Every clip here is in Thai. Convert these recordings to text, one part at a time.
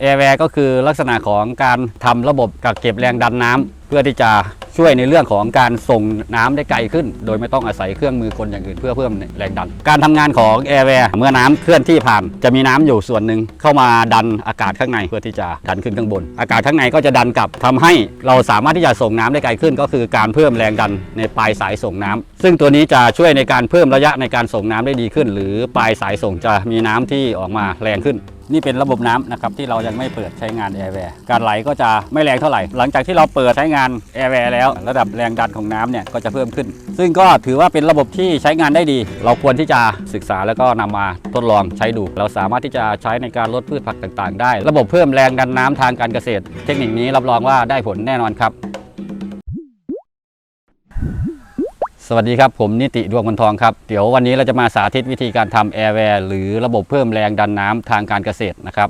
แอร์แวร์ก็คือลักษณะของการทำระบบกักเก็บแรงดันน้ำเพื่อที่จะช่วยในเรื่องของการส่งน้ำได้ไกลขึ้น โดยไม่ต้องอาศัยเครื่องมือกลอย่างอื่นเพื่อเพิ่มแรงดัน การทำงานของแอร์แวร์เมื่อน้ำเคลื่อนที่ผ่าน จะมีน้ำอยู่ส่วนหนึ่งเข้ามาดันอากาศข้างในเพื่อที่จะดันขึ้นข้างบน อากาศข้างในก็จะดันกลับทำให้เราสามารถที่จะส่งน้ำได้ไกลขึ้น ก็คือการเพิ่มแรงดันในปลายสายส่งน้ำซึ่งตัวนี้จะช่วยในการเพิ่มระยะในการส่งน้ำได้ดีขึ้น หรือปลายสายส่งจะมีน้ำที่ออกมาแรงขึ้น นี่เป็นระบบน้ำนะครับที่เรายังไม่เปิดใช้งานแอร์แวร์การไหลก็จะไม่แรงเท่าไหร่ หลังจากที่เราเปิดใช้งานแอร์แวร์แล้ว ระดับแรงดันของน้ำเนี่ยก็จะเพิ่มขึ้น ซึ่งก็ถือว่าเป็นระบบที่ใช้งานได้ดี เราควรที่จะศึกษาแล้วก็นำมาทดลองใช้ดู เราสามารถที่จะใช้ในการลดพืชผักต่าง ๆ ได้ ระบบเพิ่มแรงดันน้ำทางการเกษตร เทคนิคนี้รับรองว่าได้ผลแน่นอนครับ สวัสดีครับ ผมนิติดวงบนทองครับ เดี๋ยววันนี้เราจะมาสาธิตวิธีการทำแอร์แวร์หรือระบบเพิ่มแรงดันน้ำทางการเกษตรนะครับ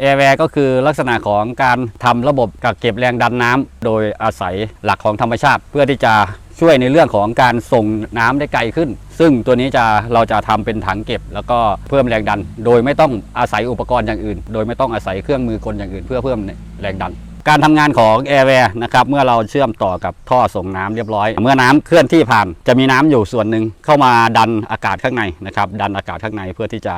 แอร์แวร์ก็คือลักษณะของการทำระบบกักเก็บแรงดันน้ำโดยอาศัยหลักของธรรมชาติ เพื่อที่จะช่วยในเรื่องของการส่งน้ำได้ไกลขึ้น ซึ่งตัวนี้จะเราจะทำเป็นถังเก็บ แล้วก็เพิ่มแรงดัน โดยไม่ต้องอาศัยอุปกรณ์อย่างอื่น โดยไม่ต้องอาศัยเครื่องมือกลอย่างอื่น เพื่อเพิ่มแรงดัน การทำงานของ Airware นะครับเมื่อเราเชื่อมต่อกับท่อส่งน้ำเรียบร้อย เมื่อน้ำเคลื่อนที่ผ่าน จะมีน้ำอยู่ส่วนหนึ่งเข้ามาดันอากาศข้างในนะครับดันอากาศข้างในเพื่อที่จะ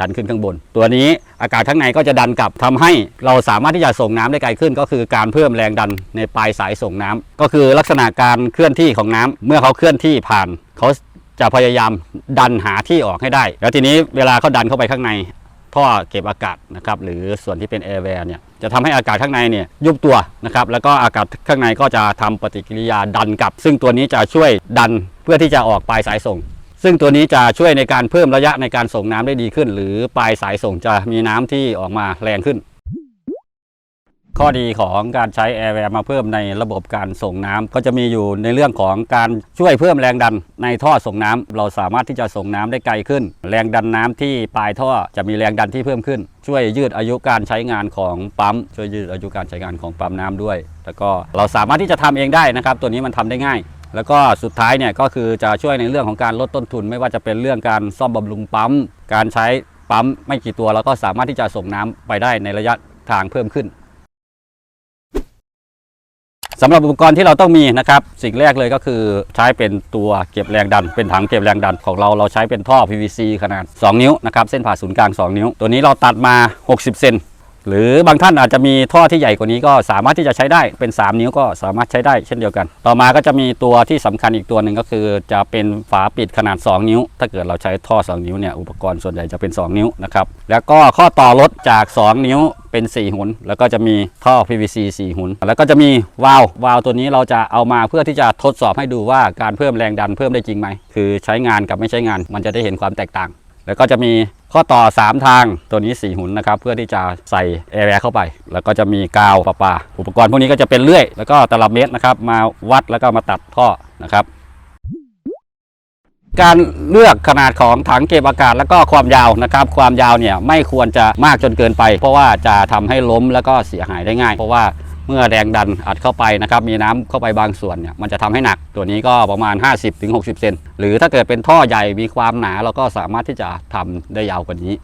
ดันขึ้นข้างบน ตัวนี้อากาศข้างในก็จะดันกลับทำให้เราสามารถที่จะส่งน้ำได้ไกลขึ้น ก็คือการเพิ่มแรงดันในปลายสายส่งน้ำก็คือลักษณะการเคลื่อนที่ของน้ำเมื่อเขาเคลื่อนที่ผ่านเขาจะพยายามดันหาที่ออกให้ได้ แล้วทีนี้เวลาเขาดันเข้าไปข้างใน ท่อเก็บอากาศนะครับหรือส่วนที่เป็นแอร์แวร์เนี่ยจะทำให้อากาศข้างในเนี่ยยุบตัวนะครับแล้วก็อากาศข้างในก็จะทำปฏิกิริยาดันกลับ ซึ่งตัวนี้จะช่วยดันเพื่อที่จะออกปลายสายส่ง ซึ่งตัวนี้จะช่วยในการเพิ่มระยะในการส่งน้ำได้ดีขึ้น หรือปลายสายส่งจะมีน้ำที่ออกมาแรงขึ้น ข้อดีของการใช้แอร์แวร์มาเพิ่มในระบบการส่งน้ำก็จะมีอยู่ในเรื่องของการช่วยเพิ่มแรงดันในท่อส่งน้ำเราสามารถที่จะส่งน้ำได้ไกลขึ้น แรงดันน้ำที่ปลายท่อจะมีแรงดันที่เพิ่มขึ้น ช่วยยืดอายุการใช้งานของปั๊ม ช่วยยืดอายุการใช้งานของปั๊มน้ำด้วย แล้วก็เราสามารถที่จะทำเองได้นะครับ ตัวนี้มันทำได้ง่ายแล้วก็สุดท้ายเนี่ยก็คือจะช่วยในเรื่องของการลดต้นทุน ไม่ว่าจะเป็นเรื่องการซ่อมบำรุงปั๊ม การใช้ปั๊มไม่กี่ตัวเราก็สามารถที่จะส่งน้ำไปได้ในระยะทางเพิ่มขึ้น สำหรับอุปกรณ์ที่เราต้องมีนะครับ สิ่งแรกเลยก็คือใช้เป็นตัวเก็บแรงดัน เป็นถังเก็บแรงดันของเราเราใช้เป็นท่อ PVC ขนาด 2 นิ้วนะครับเส้นผ่าศูนย์กลาง 2 นิ้ว ตัวนี้เราตัดมา 60 เซน หรือบางท่านอาจจะมีท่อที่ใหญ่กว่านี้ก็สามารถที่จะใช้ได้เป็น 3 นิ้วก็สามารถใช้ได้เช่นเดียวกัน ต่อมาก็จะมีตัวที่สำคัญอีกตัวหนึ่งก็คือ จะเป็นฝาปิดขนาด 2 นิ้ว ถ้าเกิดเราใช้ท่อ 2 นิ้วเนี่ยอุปกรณ์ส่วนใหญ่จะเป็น 2 นิ้วนะครับแล้วก็ข้อต่อรถจาก 2 นิ้วเป็น 4หุนแล้วก็จะมีท่อ PVC 4หุนแล้วก็จะมีวาล์ววาล์วตัวนี้เราจะเอามาเพื่อที่จะทดสอบให้ดูว่าการเพิ่มแรงดันเพิ่มได้จริงไหมคือใช้งานกับไม่ใช้งานมันจะได้เห็นความแตกต่าง แล้วก็จะมี ข้อต่อ 3 ทางตัวนี้ 4 หุ่นนะครับ เพื่อที่จะใส่แอร์แวร์เข้าไป แล้วก็จะมีกาวประปา อุปกรณ์พวกนี้ก็จะเป็นเลื่อย แล้วก็ตลับเมตรนะครับ มาวัดแล้วก็มาตัดท่อนะครับ การเลือกขนาดของถังเก็บอากาศแล้วก็ความยาวนะครับ ความยาวเนี่ยไม่ควรจะมากจนเกินไป เพราะว่าจะทำให้ล้มแล้วก็เสียหายได้ง่าย เพราะว่า เมื่อแรงดันอัดเข้าไปนะครับมีน้ำเข้าไปบางส่วนเนี่ยมันจะทำให้หนักตัวนี้ก็ประมาณ 50-60 เซนหรือถ้าเกิดเป็นท่อใหญ่มีความหนาเราก็สามารถที่จะทำได้ยาวกว่านี้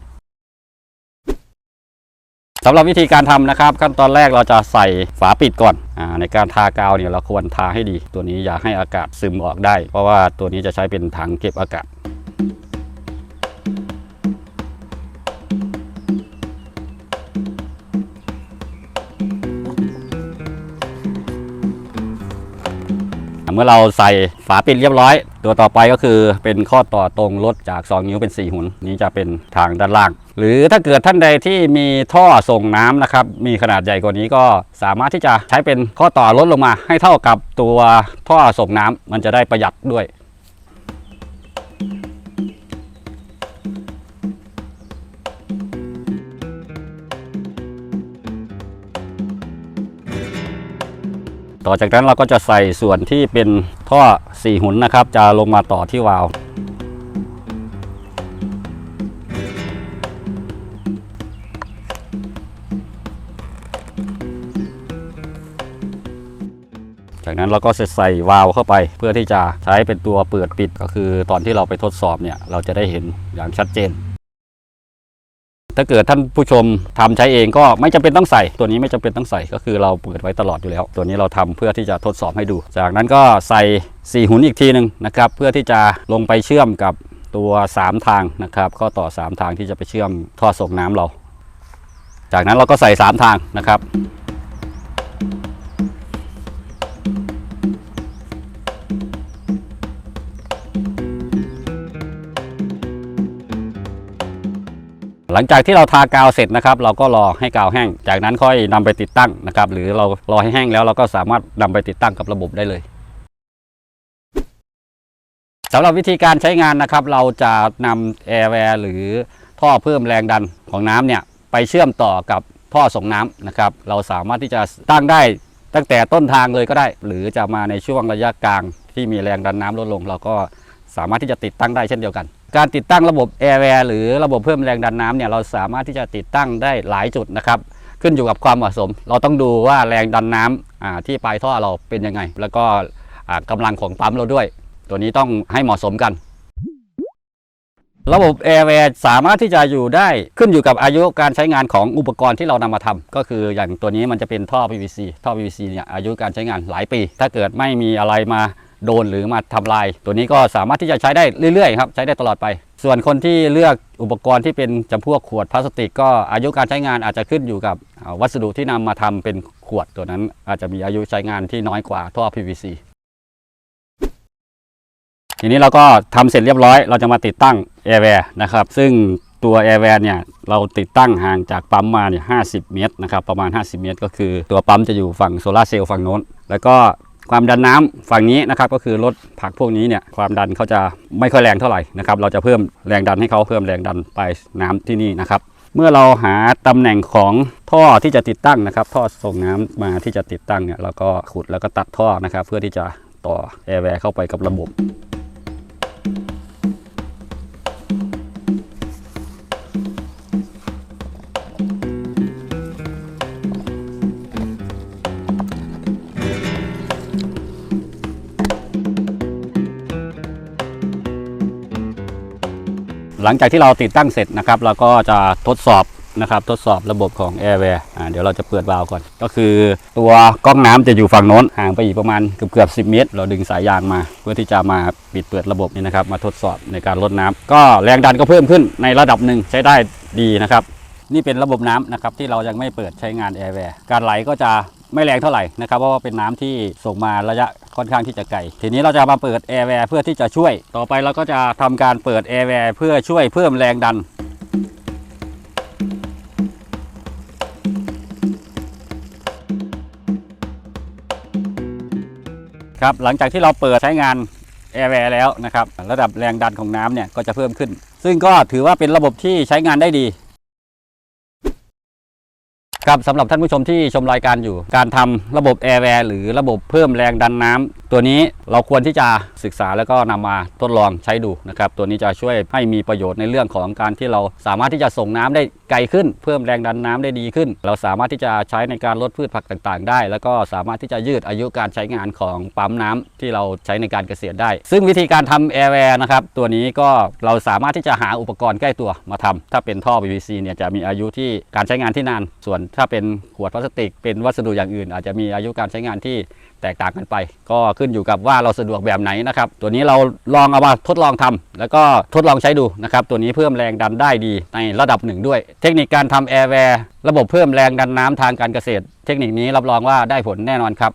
สำหรับวิธีการทำนะครับขั้นตอนแรกเราจะใส่ฝาปิดก่อนอในการทากาวเนี่ยเราควรทาให้ดี ตัวนี้อย่าให้อากาศซึมออกได้ เพราะว่าตัวนี้จะใช้เป็นถังเก็บอากาศ เมื่อเราใส่ฝาปิดเรียบร้อย ตัวต่อไปก็คือเป็นข้อต่อตรงรถจาก 2 นิ้วเป็น 4 หุนนี้จะเป็นทางด้านล่าง หรือถ้าเกิดท่านใดที่มีท่อส่งน้ำนะครับมีขนาดใหญ่กว่านี้ก็สามารถที่จะใช้เป็นข้อต่อลดลงมาให้เท่ากับตัวท่อส่งน้ำมันจะได้ประหยัดด้วย ต่อจากนั้นเราก็จะใส่ส่วนที่เป็นท่อ 4 หุนนะครับ จะลงมาต่อที่วาล์วจากนั้นเราก็จะใส่วาล์วเข้าไป เพื่อที่จะใช้เป็นตัวเปิดปิดก็คือตอนที่เราไปทดสอบเนี่ยเราจะได้เห็นอย่างชัดเจน ถ้าเกิดท่านผู้ชมทำใช้เองก็ไม่จำเป็นต้องใส่ ตัวนี้ไม่จำเป็นต้องใส่ก็คือเราเปิดไว้ตลอดอยู่แล้ว ตัวนี้เราทำเพื่อที่จะทดสอบให้ดู จากนั้นก็ใส่สี่หุ่นอีกทีหนึ่งนะครับเพื่อที่จะลงไปเชื่อมกับตัว 3 ทางนะครับข้อต่อ 3 ทางที่จะไปเชื่อมท่อส่งน้ำเรา จากนั้นเราก็ใส่ 3 ทางนะครับ หลังจากที่เราทากาวเสร็จนะครับ เราก็รอให้กาวแห้ง จากนั้นค่อยนำไปติดตั้งนะครับ หรือเรารอให้แห้งแล้วเราก็สามารถนำไปติดตั้งกับระบบได้เลยสำหรับวิธีการใช้งานนะครับ เราจะนำแอร์แวร์หรือท่อเพิ่มแรงดันของน้ำเนี่ยไปเชื่อมต่อกับท่อส่งน้ำนะครับ เราสามารถที่จะตั้งได้ตั้งแต่ต้นทางเลยก็ได้ หรือจะมาในช่วงระยะกลางที่มีแรงดันน้ำลดลง เราก็สามารถที่จะติดตั้งได้เช่นเดียวกัน การติดตั้งระบบ Airware หรือระบบเพิ่มแรงดันน้ำเนี่ยเราสามารถที่จะติดตั้งได้หลายจุดนะครับ ขึ้นอยู่กับความเหมาะสม เราต้องดูว่าแรงดันน้ำอ่าที่ปลายท่อเราเป็นยังไง แล้วก็อ่ากำลังของปั๊มเราด้วย ตัวนี้ต้องให้เหมาะสมกัน ระบบ Airware สามารถที่จะอยู่ได้ขึ้นอยู่กับอายุการใช้งานของอุปกรณ์ที่เรานำมาทำก็คืออย่างตัวนี้มันจะเป็นท่อ PVC ท่อ PVC เนี่ยอายุการใช้งานหลายปี ถ้าเกิดไม่มีอะไรมา โดนหรือมาทำลาย ตัวนี้ก็สามารถที่จะใช้ได้เรื่อยๆครับใช้ได้ตลอดไป ส่วนคนที่เลือกอุปกรณ์ที่เป็นจำพวกขวดพลาสติก ก็อายุการใช้งานอาจจะขึ้นอยู่กับวัสดุที่นำมาทำเป็นขวดตัวนั้น อาจจะมีอายุใช้งานที่น้อยกว่าท่อ PVC ทีนี้เราก็ทำเสร็จเรียบร้อย เราจะมาติดตั้ง Airware นะครับ ซึ่งตัว Airware เนี่ยเราติดตั้งห่างจากปั๊มมาเนี่ย50เมตรนะครับประมาณ 50 เมตร ก็คือตัวปั๊มจะอยู่ฝั่งโซลาเซลล์ฝั่งโน้น แล้วก็ ความดันน้ำฝั่งนี้นะครับก็คือรถผักพวกนี้เนี่ยความดันเขาจะไม่ค่อยแรงเท่าไหร่นะครับเราจะเพิ่มแรงดันให้เขาเพิ่มแรงดันไปน้ำที่นี่นะครับ เมื่อเราหาตำแหน่งของท่อที่จะติดตั้งนะครับ ท่อส่งน้ำมาที่จะติดตั้งเนี่ยเราก็ขุดแล้วก็ตัดท่อนะครับ เพื่อที่จะต่อแอร์แวร์เข้าไปกับระบบ หลังจากที่เราติดตั้งเสร็จนะครับ เราก็จะทดสอบนะครับทดสอบระบบของ Airware อ่าเดี๋ยวเราจะเปิดวาล์วก่อน ก็คือตัวก๊อกน้ำจะอยู่ฝั่งโน้นห่างไปอีกประมาณเกือบเกือบ10เมตร เราดึงสายยางมา เพื่อที่จะมาปิดเปิดระบบนี้นะครับ มาทดสอบในการลดน้ำก็แรงดันก็เพิ่มขึ้นในระดับหนึ่งใช้ได้ดีนะครับ นี่เป็นระบบน้ำนะครับที่เรายังไม่เปิดใช้งาน Airware การไหลก็จะ ไม่แรงเท่าไหร่นะครับเพราะว่าเป็นน้ำที่ส่งมาระยะค่อนข้างที่จะไกลทีนี้เราจะมาเปิด Airware เพื่อที่จะช่วย ต่อไปเราก็จะทำการเปิด Airware เพื่อช่วยเพิ่มแรงดันครับหลังจากที่เราเปิดใช้งาน Airware แล้วนะครับระดับแรงดันของน้ำเนี่ยก็จะเพิ่มขึ้น ซึ่งก็ถือว่าเป็นระบบที่ใช้งานได้ดี ครับสำหรับท่านผู้ชมที่ชมรายการอยู่ การทำระบบแอร์แวร์หรือระบบเพิ่มแรงดันน้ำตัวนี้ เราควรที่จะศึกษาแล้วก็นำมาทดลองใช้ดูนะครับ ตัวนี้จะช่วยให้มีประโยชน์ในเรื่องของการที่เราสามารถที่จะส่งน้ำได้ไกลขึ้น เพิ่มแรงดันน้ำได้ดีขึ้น เราสามารถที่จะใช้ในการลดพืชผักต่างๆ ได้ แล้วก็สามารถที่จะยืดอายุการใช้งานของปั๊มน้ำที่เราใช้ในการเกษตรได้ ซึ่งวิธีการทำ Airware นะครับตัวนี้ก็เราสามารถที่จะหาอุปกรณ์ใกล้ตัวมาทำถ้าเป็นท่อ PVC เนี่ยจะมีอายุที่การใช้งานที่นาน ส่วนถ้าเป็นขวดพลาสติก เป็นวัสดุอย่างอื่น อาจจะมีอายุการใช้งานที่แตกต่างกันไป ก็ขึ้นอยู่กับว่าเราสะดวกแบบไหนนะครับ ตัวนี้เราลองเอามาทดลองทำแล้วก็ทดลองใช้ดูนะครับ ตัวนี้เพิ่มแรงดันได้ดีในระดับหนึ่งด้วย เทคนิคการทำแอร์แวร์ระบบเพิ่มแรงดันน้ำทางการเกษตร เทคนิคนี้รับรองว่าได้ผลแน่นอนครับ